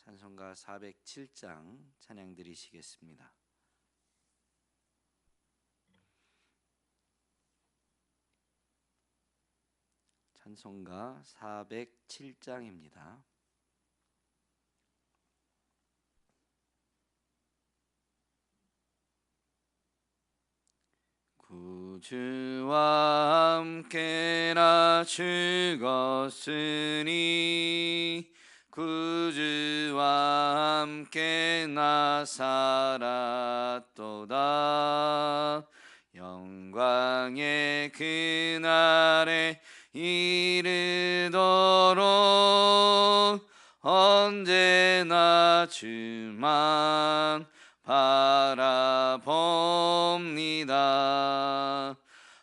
찬송가 407장 찬양 드리시겠습니다. 찬송가 407장입니다. 구주와 함께나 죽었으니 구주와 함께 나 살았도다. 영광의 그날에 이르도록 언제나 주만 바라봅니다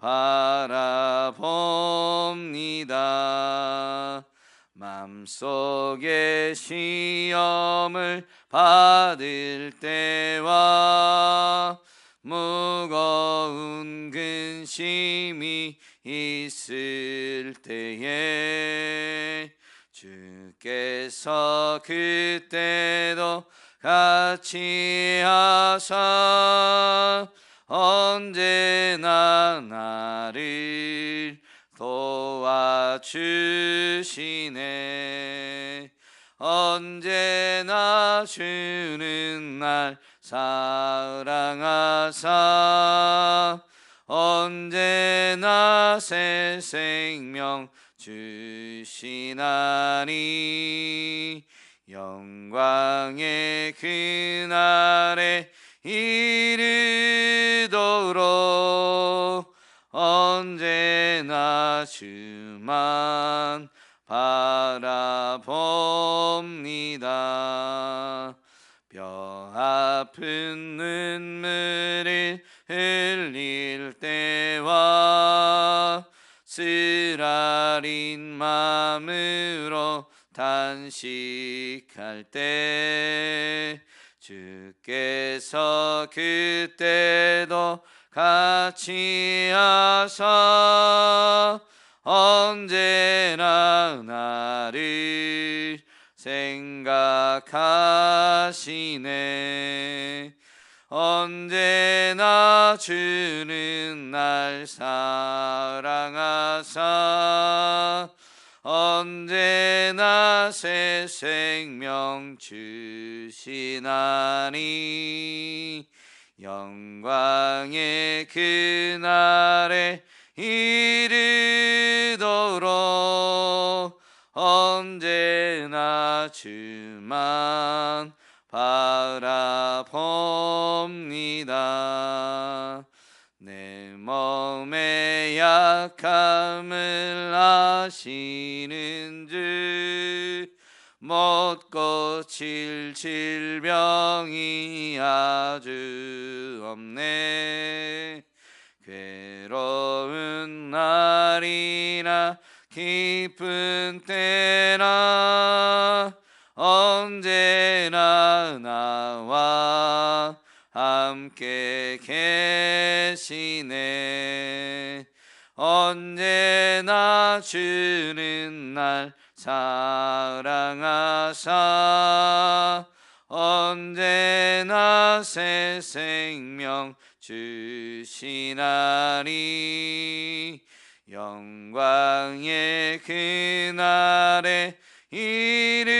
바라봅니다. 맘속에 시험을 받을 때와 무거운 근심이 있을 때에 주께서 그때도 같이 하사 언제나 나를 도와주시네. 언제나 주는 날 사랑하사. 언제나 새 생명 주시나니. 영광의 그날에 이르 주만 바라봅니다. 뼈 아픈 눈물을 흘릴 때와 쓰라린 마음으로 단식할 때 주께서 그때도 같이 하사 언제나 나를 생각하시네. 언제나 주는 날 사랑하사. 언제나 새 생명 주시나니. 영광의 그날에 이르도록 언제나 주만 바라봅니다. 내 몸의 약함을 아시는 주 못 고칠 질병이 아주 없네. 괴 로운 날이나 기쁜 때나 언제나 나와 함께 계시네. 언제나 주는 날 사랑하사 언제나 새 생명 주시나니 영광의 그날에 이르도록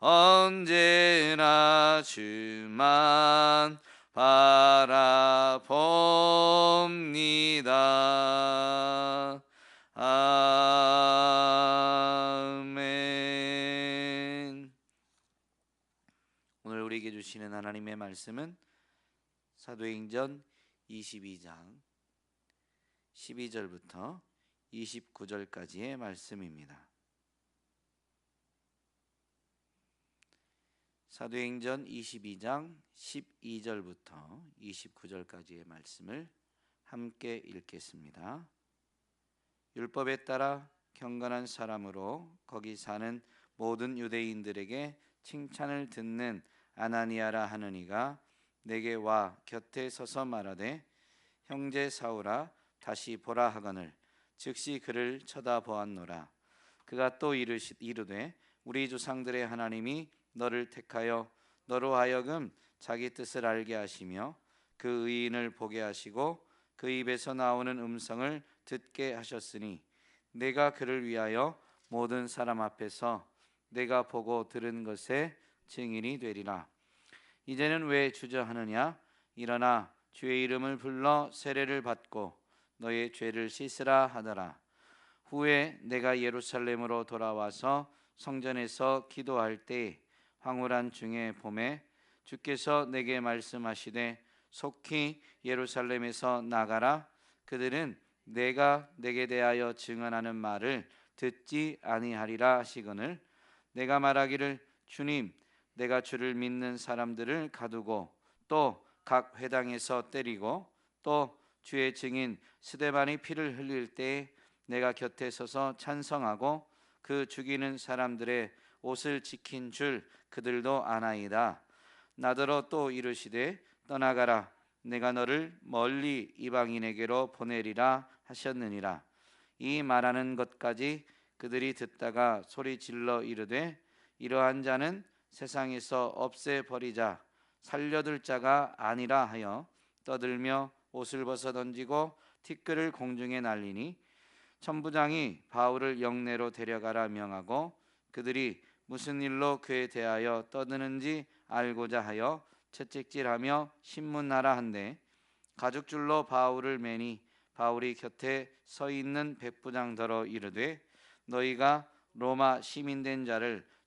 언제나 주만 바라봅니다. 아 주시는 하나님의 말씀은 사도행전 22장 12절부터 29절까지의 말씀입니다. 사도행전 22장 12절부터 29절까지의 말씀을 함께 읽겠습니다. 율법에 따라 경건한 사람으로 거기 사는 모든 유대인들에게 칭찬을 듣는 아나니아라 하는 이가 내게 와 곁에 서서 말하되 형제 사울아 다시 보라 하거늘. 즉시 그를 쳐다보았노라. 그가 또 이르시, 이르되 우리 조상들의 하나님이 너를 택하여 너로 하여금 자기 뜻을 알게 하시며 그 의인을 보게 하시고 그 입에서 나오는 음성을 듣게 하셨으니 내가 그를 위하여 모든 사람 앞에서 내가 보고 들은 것에 증인이 되리라. 이제는 왜 주저하느냐? 일어나 주의 이름을 불러 세례를 받고 너의 죄를 씻으라 하더라. 후에 내가 예루살렘으로 돌아와서 성전에서 기도할 때 황홀한 중의 봄에 주께서 내게 말씀하시되 속히 예루살렘에서 나가라. 그들은 내가 내게 대하여 증언하는 말을 듣지 아니하리라 하시거늘 내가 말하기를 주님 내가 주를 믿는 사람들을 가두고 또 각 회당에서 때리고 또 주의 증인 스데반이 피를 흘릴 때 내가 곁에 서서 찬성하고 그 죽이는 사람들의 옷을 지킨 줄 그들도 아나이다. 나더러 또 이르시되 떠나가라. 내가 너를 멀리 이방인에게로 보내리라 하셨느니라. 이 말하는 것까지 그들이 듣다가 소리 질러 이르되 이러한 자는 세상에서 없애 버리자 살려둘 자가 아니라 하여 떠들며 옷을 벗어 던지고 티끌을 공중에 날리니 천부장이 바울을 영내로 데려가라 명하고 그들이 무슨 일로 그에 대하여 떠드는지 알고자 하여 채찍질하며 신문하라 한데 가죽줄로 바울을 매니 바울이 곁에 서 있는 백부장더러 이르되 너희가 로마 시민된 자를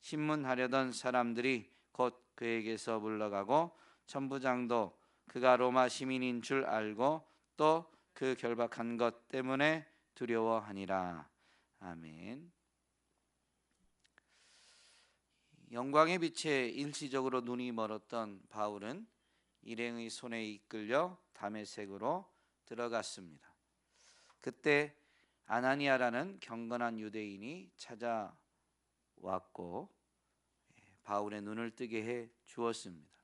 신문하려던 사람들이 곧 그에게서 물러가고 천부장도 그가 로마 시민인 줄 알고 또 그 결박한 것 때문에 두려워하니라 아멘. 영광의 빛에 일시적으로 눈이 멀었던 바울은 일행의 손에 이끌려 담에색으로 들어갔습니다. 그때 아나니아라는 경건한 유대인이 찾아 왔고 바울의 눈을 뜨게 해 주었습니다.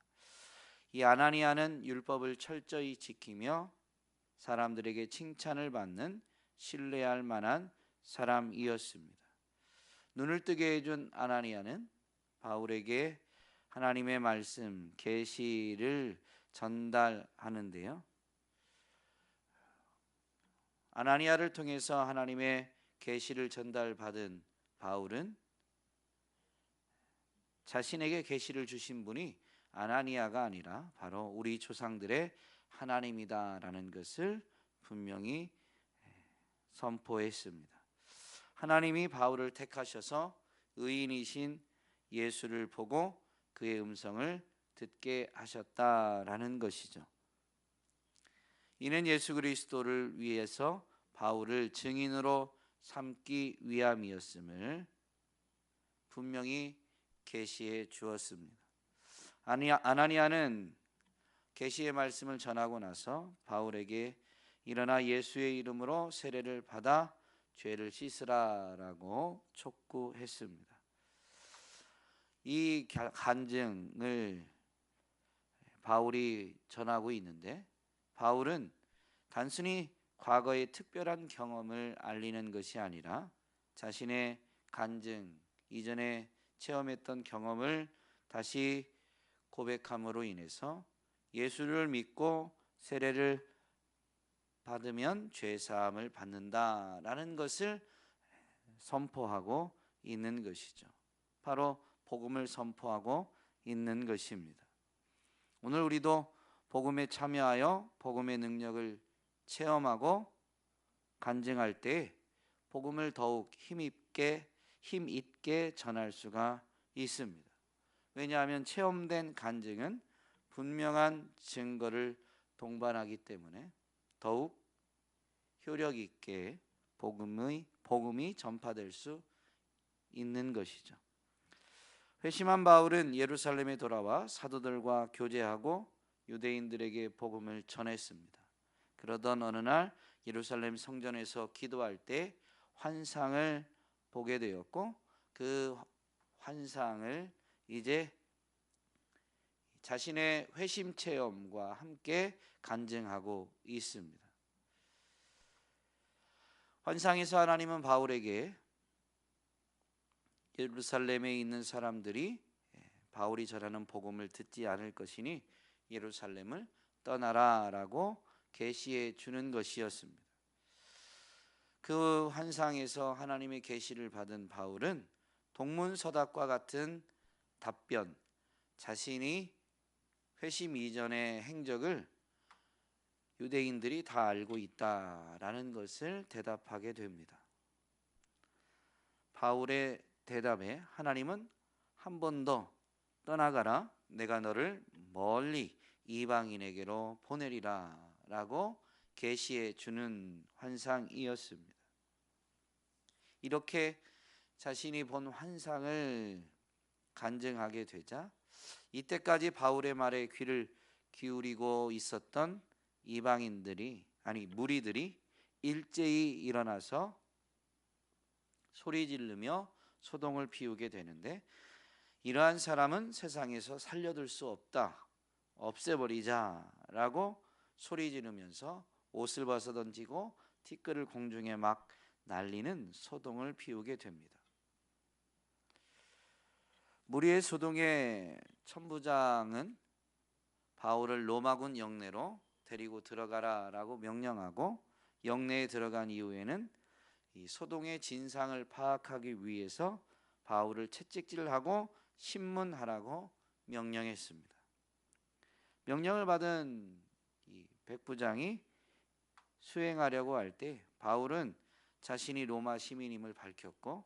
이 아나니아는 율법을 철저히 지키며 사람들에게 칭찬을 받는 신뢰할 만한 사람이었습니다. 눈을 뜨게 해준 아나니아는 바울에게 하나님의 말씀 계시를 전달하는데요. 아나니아를 통해서 하나님의 계시를 전달받은 바울은 자신에게 계시를 주신 분이 아나니아가 아니라 바로 우리 조상들의 하나님이다라는 것을 분명히 선포했습니다. 하나님이 바울을 택하셔서 의인이신 예수를 보고 그의 음성을 듣게 하셨다라는 것이죠. 이는 예수 그리스도를 위해서 바울을 증인으로 삼기 위함이었음을 분명히 계시해 주었습니다. 아나니아는 계시의 말씀을 전하고 나서 바울에게 일어나 예수의 이름으로 세례를 받아 죄를 씻으라라고 촉구했습니다. 이 간증을 바울이 전하고 있는데 바울은 단순히 과거의 특별한 경험을 알리는 것이 아니라 자신의 간증 이전에 체험했던 경험을 다시 고백함으로 인해서 예수를 믿고 세례를 받으면 죄 사함을 받는다라는 것을 선포하고 있는 것이죠. 바로 복음을 선포하고 있는 것입니다. 오늘 우리도 복음에 참여하여 복음의 능력을 체험하고 간증할 때 복음을 더욱 힘있게 힘 있게 전할 수가 있습니다. 왜냐하면 체험된 간증은 분명한 증거를 동반하기 때문에 더욱 효력 있게 복음의 복음이 전파될 수 있는 것이죠. 회심한 바울은 예루살렘에 돌아와 사도들과 교제하고 유대인들에게 복음을 전했습니다. 그러던 어느 날 예루살렘 성전에서 기도할 때 환상을 보게 되었고 그 환상을 이제 자신의 회심 체험과 함께 간증하고 있습니다. 환상에서 하나님은 바울에게 예루살렘에 있는 사람들이 바울이 전하는 복음을 듣지 않을 것이니 예루살렘을 떠나라라고 계시해 주는 것이었습니다. 그 환상에서 하나님의 계시를 받은 바울은 동문서답과 같은 답변, 자신이 회심 이전의 행적을 유대인들이 다 알고 있다라는 것을 대답하게 됩니다. 바울의 대답에 하나님은 한 번 더 떠나가라 내가 너를 멀리 이방인에게로 보내리라라고 계시해 주는 환상이었습니다. 이렇게 자신이 본 환상을 간증하게 되자 이때까지 바울의 말에 귀를 기울이고 있었던 이방인들이 아니 무리들이 일제히 일어나서 소리 지르며 소동을 피우게 되는데 이러한 사람은 세상에서 살려둘 수 없다. 없애버리자라고 소리 지르면서 옷을 벗어 던지고 티끌을 공중에 막 날리는 소동을 피우게 됩니다. 무리의 소동의 천부장은 바울을 로마군 영내로 데리고 들어가라라고 명령하고 영내에 들어간 이후에는 이 소동의 진상을 파악하기 위해서 바울을 채찍질하고 신문하라고 명령했습니다. 명령을 받은 이 백부장이 수행하려고 할 때 바울은 자신이 로마 시민임을 밝혔고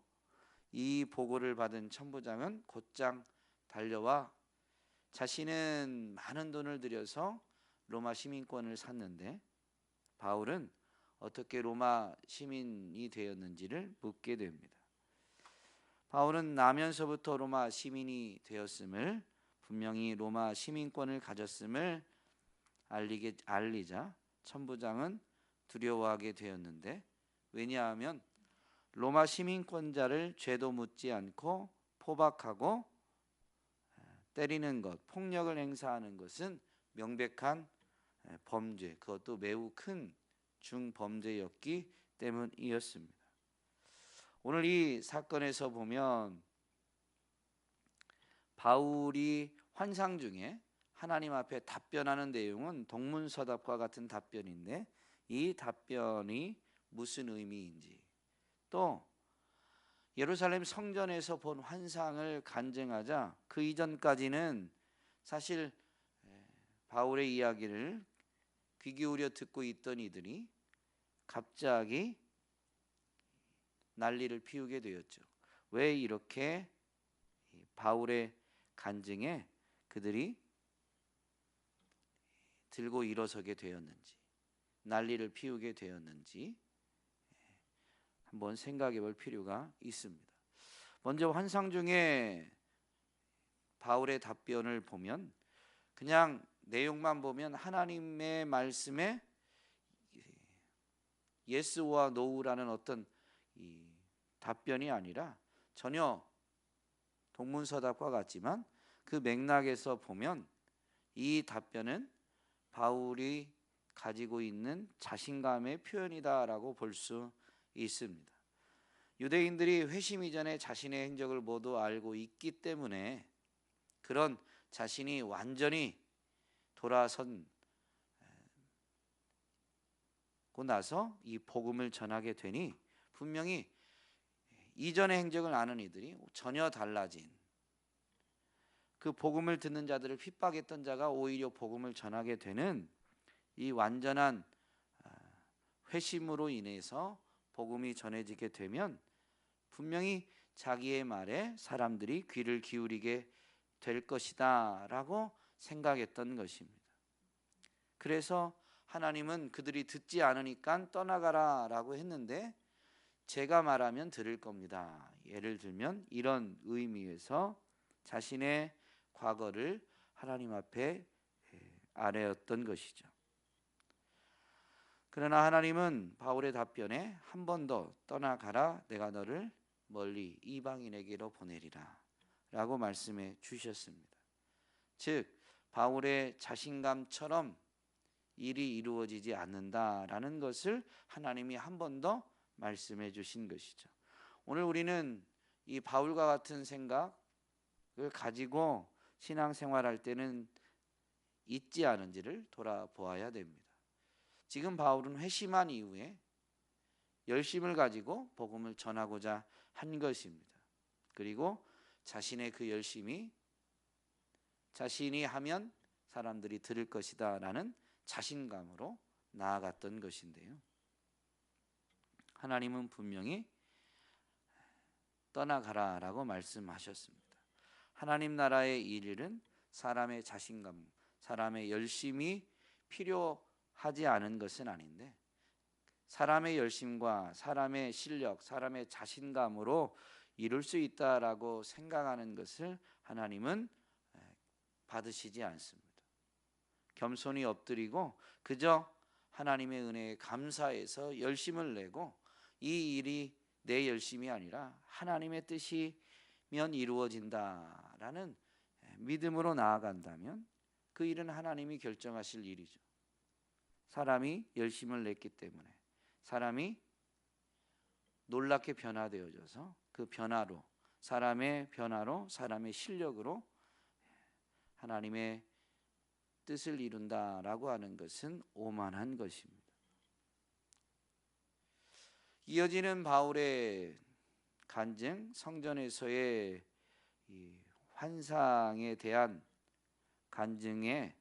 이 보고를 받은 천부장은 곧장 달려와 자신은 많은 돈을 들여서 로마 시민권을 샀는데 바울은 어떻게 로마 시민이 되었는지를 묻게 됩니다. 바울은 나면서부터 로마 시민이 되었음을 분명히 로마 시민권을 가졌음을 알리게 알리자 천부장은 두려워하게 되었는데 왜냐하면 로마 시민권자를 죄도 묻지 않고 포박하고 때리는 것, 폭력을 행사하는 것은 명백한 범죄, 그것도 매우 큰 중범죄였기 때문이었습니다. 오늘 이 사건에서 보면 바울이 환상 중에 하나님 앞에 답변하는 내용은 동문서답과 같은 답변인데 이 답변이 무슨 의미인지 또 예루살렘 성전에서 본 환상을 간증하자 그 이전까지는 사실 바울의 이야기를 귀 기울여 듣고 있던 이들이 갑자기 난리를 피우게 되었죠. 왜 이렇게 바울의 간증에 그들이 들고 일어서게 되었는지 난리를 피우게 되었는지 한번 생각해 볼 필요가 있습니다. 먼저 환상 중에 바울의 답변을 보면 그냥 내용만 보면 하나님의 말씀에 예스와 노우라는 어떤 이 답변이 아니라 전혀 동문서답과 같지만 그 맥락에서 보면 이 답변은 바울이 가지고 있는 자신감의 표현이다라고 볼 수 있습니다. 유대인들이 회심 이전에 자신의 행적을 모두 알고 있기 때문에 그런 자신이 완전히 돌아선 고 나서 이 복음을 전하게 되니 분명히 이전의 행적을 아는 이들이 전혀 달라진 그 복음을 듣는 자들을 핍박했던 자가 오히려 복음을 전하게 되는 이 완전한 아, 회심으로 인해서 복음이 전해지게 되면 분명히 자기의 말에 사람들이 귀를 기울이게 될 것이다 라고 생각했던 것입니다. 그래서 하나님은 그들이 듣지 않으니까 떠나가라 라고 했는데 제가 말하면 들을 겁니다. 예를 들면 이런 의미에서 자신의 과거를 하나님 앞에 아뢰었던 것이죠. 그러나 하나님은 바울의 답변에 한 번 더 떠나가라 내가 너를 멀리 이방인에게로 보내리라 라고 말씀해 주셨습니다. 즉 바울의 자신감처럼 일이 이루어지지 않는다라는 것을 하나님이 한 번 더 말씀해 주신 것이죠. 오늘 우리는 이 바울과 같은 생각을 가지고 신앙생활할 때는 있지 않은지를 돌아보아야 됩니다. 지금 바울은 회심한 이후에 열심을 가지고 복음을 전하고자 한 것입니다. 그리고 자신의 그 열심이 자신이 하면 사람들이 들을 것이다라는 자신감으로 나아갔던 것인데요. 하나님은 분명히 떠나가라라고 말씀하셨습니다. 하나님 나라의 일은 사람의 자신감, 사람의 열심이 필요 하지 않은 것은 아닌데 사람의 열심과 사람의 실력, 사람의 자신감으로 이룰 수 있다라고 생각하는 것을 하나님은 받으시지 않습니다. 겸손히 엎드리고 그저 하나님의 은혜에 감사해서 열심을 내고 이 일이 내 열심이 아니라 하나님의 뜻이면 이루어진다라는 믿음으로 나아간다면 그 일은 하나님이 결정하실 일이죠. 사람이 열심을 냈기 때문에 사람이 놀랍게 변화되어져서 그 변화로 사람의 변화로 사람의 실력으로 하나님의 뜻을 이룬다라고 하는 것은 오만한 것입니다. 이어지는 바울의 간증 성전에서의 환상에 대한 간증에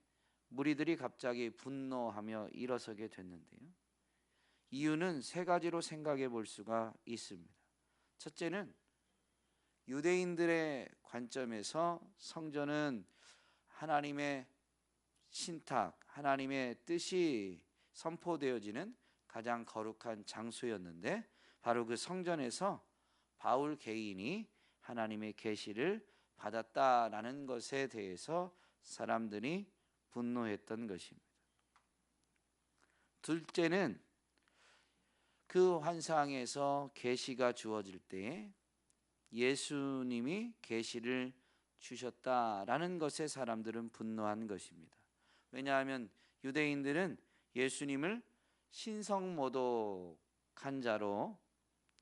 무리들이 갑자기 분노하며 일어서게 됐는데요. 이유는 세 가지로 생각해 볼 수가 있습니다. 첫째는 유대인들의 관점에서 성전은 하나님의 신탁, 하나님의 뜻이 선포되어지는 가장 거룩한 장소였는데 바로 그 성전에서 바울 개인이 하나님의 계시를 받았다라는 것에 대해서 사람들이 분노했던 것입니다. 둘째는 그 환상에서 계시가 주어질 때 예수님이 계시를 주셨다라는 것에 사람들은 분노한 것입니다. 왜냐하면 유대인들은 예수님을 신성모독한 자로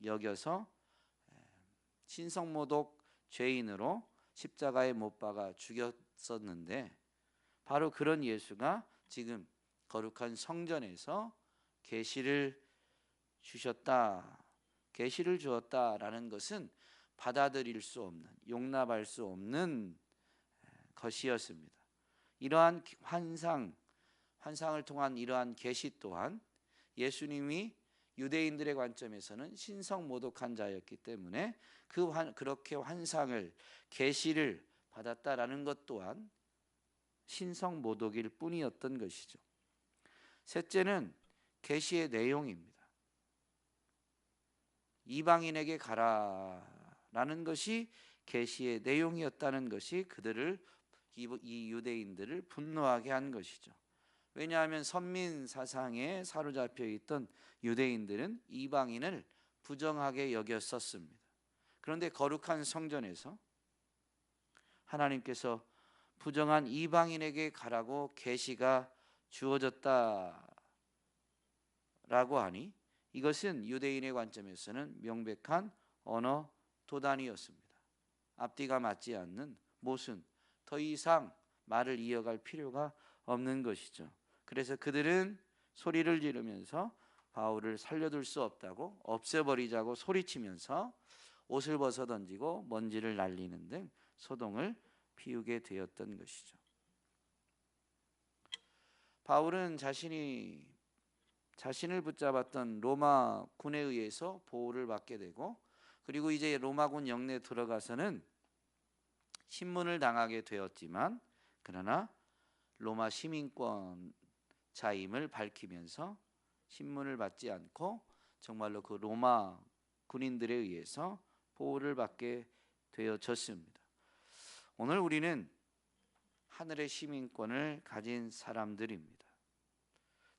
여겨서 신성모독 죄인으로 십자가에 못 박아 죽였었는데 바로 그런 예수가 지금 거룩한 성전에서 계시를 주셨다. 계시를 주었다라는 것은 받아들일 수 없는 용납할 수 없는 것이었습니다. 이러한 환상 환상을 통한 이러한 계시 또한 예수님이 유대인들의 관점에서는 신성 모독한 자였기 때문에 그 환, 그렇게 환상을 계시를 받았다라는 것 또한 신성 모독일 뿐이었던 것이죠. 셋째는 계시의 내용입니다. 이방인에게 가라라는 것이 계시의 내용이었다는 것이 그들을 이- 이 유대인들을 분노하게 한 것이죠. 왜냐하면 선민 사상에 사로잡혀 있던 유대인들은 이방인을 부정하게 여겼었습니다. 그런데 거룩한 성전에서 하나님께서 부정한 이방인에게 가라고 계시가 주어졌다라고 하니 이것은 유대인의 관점에서는 명백한 언어 도단이었습니다. 앞뒤가 맞지 않는 모순, 더 이상 말을 이어갈 필요가 없는 것이죠. 그래서 그들은 소리를 지르면서 바울을 살려둘 수 없다고 없애버리자고 소리치면서 옷을 벗어 던지고 먼지를 날리는 등 소동을 피우게 되었던 것이죠. 바울은 자신이 자신을 붙잡았던 로마 군에 의해서 보호를 받게 되고 그리고 이제 로마군 영내 들어가서는 신문을 당하게 되었지만 그러나 로마 시민권 자임을 밝히면서 신문을 받지 않고 정말로 그 로마 군인들에 의해서 보호를 받게 되어졌습니다. 오늘 우리는 하늘의 시민권을 가진 사람들입니다.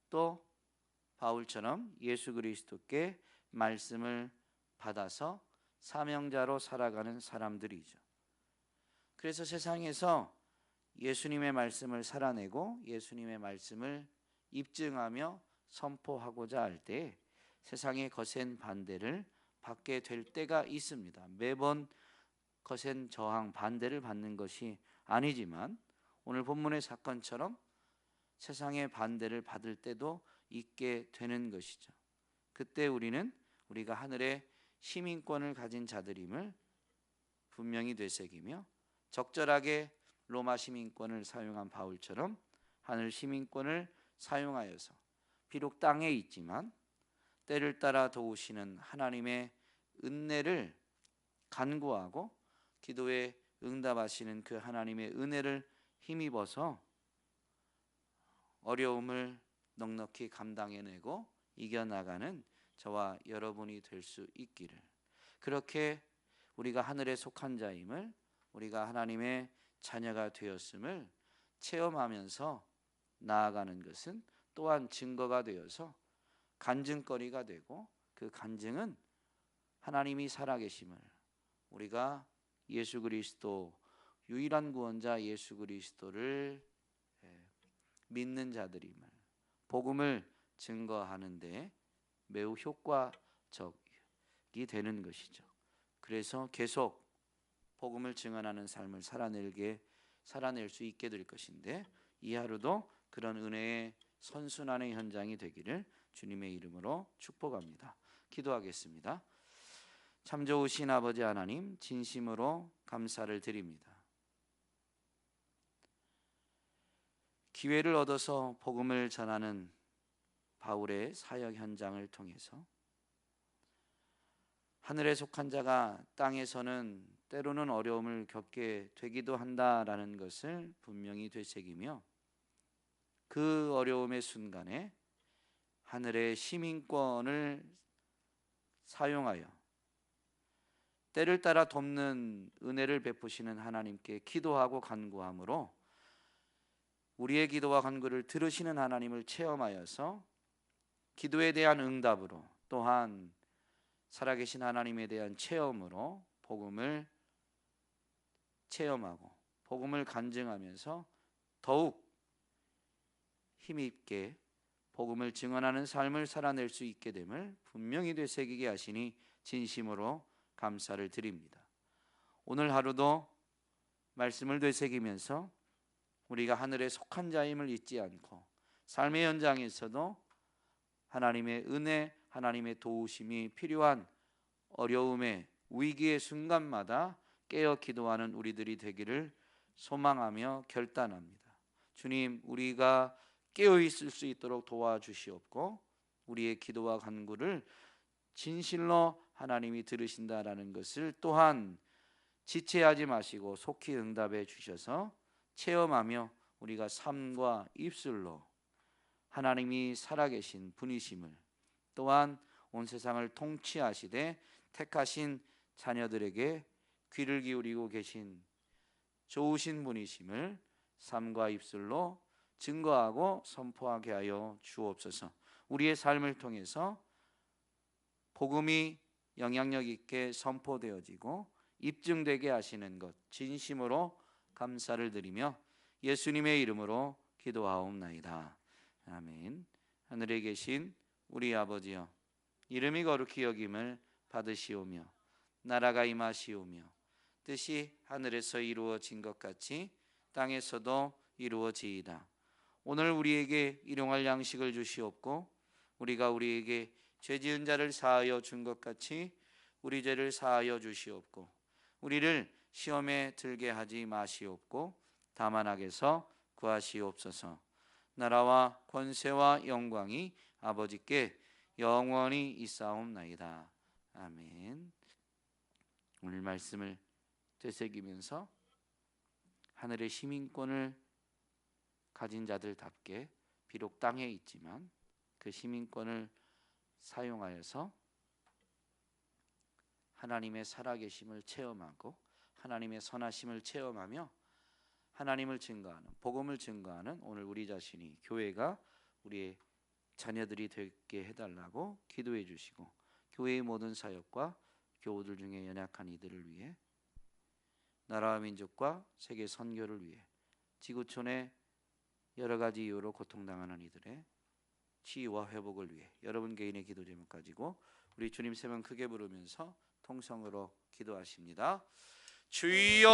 또 바울처럼 예수 그리스도께 말씀을 받아서 사명자로 살아가는 사람들이죠. 그래서 세상에서 예수님의 말씀을 살아내고 예수님의 말씀을 입증하며 선포하고자 할 때 세상의 거센 반대를 받게 될 때가 있습니다. 매번 거센 저항 반대를 받는 것이 아니지만 오늘 본문의 사건처럼 세상의 반대를 받을 때도 있게 되는 것이죠. 그때 우리는 우리가 하늘의 시민권을 가진 자들임을 분명히 되새기며 적절하게 로마 시민권을 사용한 바울처럼 하늘 시민권을 사용하여서 비록 땅에 있지만 때를 따라 도우시는 하나님의 은혜를 간구하고 기도에 응답하시는 그 하나님의 은혜를 힘입어서 어려움을 넉넉히 감당해내고 이겨나가는 저와 여러분이 될 수 있기를. 그렇게 우리가 하늘에 속한 자임을 우리가 하나님의 자녀가 되었음을 체험하면서 나아가는 것은 또한 증거가 되어서 간증거리가 되고 그 간증은 하나님이 살아계심을 우리가 예수 그리스도 유일한 구원자 예수 그리스도를 예, 믿는 자들임을 복음을 증거하는데 매우 효과적이 되는 것이죠. 그래서 계속 복음을 증언하는 삶을 살아내게 살아낼 수 있게 될 것인데 이 하루도 그런 은혜의 선순환의 현장이 되기를 주님의 이름으로 축복합니다. 기도하겠습니다. 참 좋으신 아버지 하나님 진심으로 감사를 드립니다. 기회를 얻어서 복음을 전하는 바울의 사역 현장을 통해서 하늘에 속한 자가 땅에서는 때로는 어려움을 겪게 되기도 한다라는 것을 분명히 되새기며 그 어려움의 순간에 하늘의 시민권을 사용하여 때를 따라 돕는 은혜를 베푸시는 하나님께 기도하고 간구함으로 우리의 기도와 간구를 들으시는 하나님을 체험하여서 기도에 대한 응답으로 또한 살아계신 하나님에 대한 체험으로 복음을 체험하고 복음을 간증하면서 더욱 힘있게 복음을 증언하는 삶을 살아낼 수 있게 됨을 분명히 되새기게 하시니 진심으로 감사를 드립니다. 오늘 하루도 말씀을 되새기면서 우리가 하늘에 속한 자임을 잊지 않고 삶의 현장에서도 하나님의 은혜, 하나님의 도우심이 필요한 어려움의 위기의 순간마다 깨어 기도하는 우리들이 되기를 소망하며 결단합니다. 주님, 우리가 깨어 있을 수 있도록 도와주시옵고 우리의 기도와 간구를 진실로 하나님이 들으신다라는 것을 또한 지체하지 마시고 속히 응답해 주셔서 체험하며 우리가 삶과 입술로 하나님이 살아계신 분이심을 또한 온 세상을 통치하시되 택하신 자녀들에게 귀를 기울이고 계신 좋으신 분이심을 삶과 입술로 증거하고 선포하게 하여 주옵소서. 우리의 삶을 통해서 복음이 영향력 있게 선포되어지고 입증되게 하시는 것 진심으로 감사를 드리며 예수님의 이름으로 기도하옵나이다. 아멘. 하늘에 계신 우리 아버지여 이름이 거룩히 여김을 받으시오며 나라가 임하시오며 뜻이 하늘에서 이루어진 것 같이 땅에서도 이루어지이다. 오늘 우리에게 일용할 양식을 주시옵고 우리가 우리에게 죄 지은 자를 사하여 준 것 같이 우리 죄를 사하여 주시옵고 우리를 시험에 들게 하지 마시옵고 다만 악에서 구하시옵소서. 나라와 권세와 영광이 아버지께 영원히 있사옵나이다. 아멘. 오늘 말씀을 되새기면서 하늘의 시민권을 가진 자들답게 비록 땅에 있지만 그 시민권을 사용하여서 하나님의 살아계심을 체험하고 하나님의 선하심을 체험하며 하나님을 증거하는 복음을 증거하는 오늘 우리 자신이 교회가 우리의 자녀들이 되게 해달라고 기도해 주시고 교회의 모든 사역과 교우들 중에 연약한 이들을 위해 나라와 민족과 세계 선교를 위해 지구촌의 여러 가지 이유로 고통당하는 이들의 치유와 회복을 위해 여러분 개인의 기도 제목 가지고 우리 주님 세 번 크게 부르면서 통성으로 기도하십니다. 주여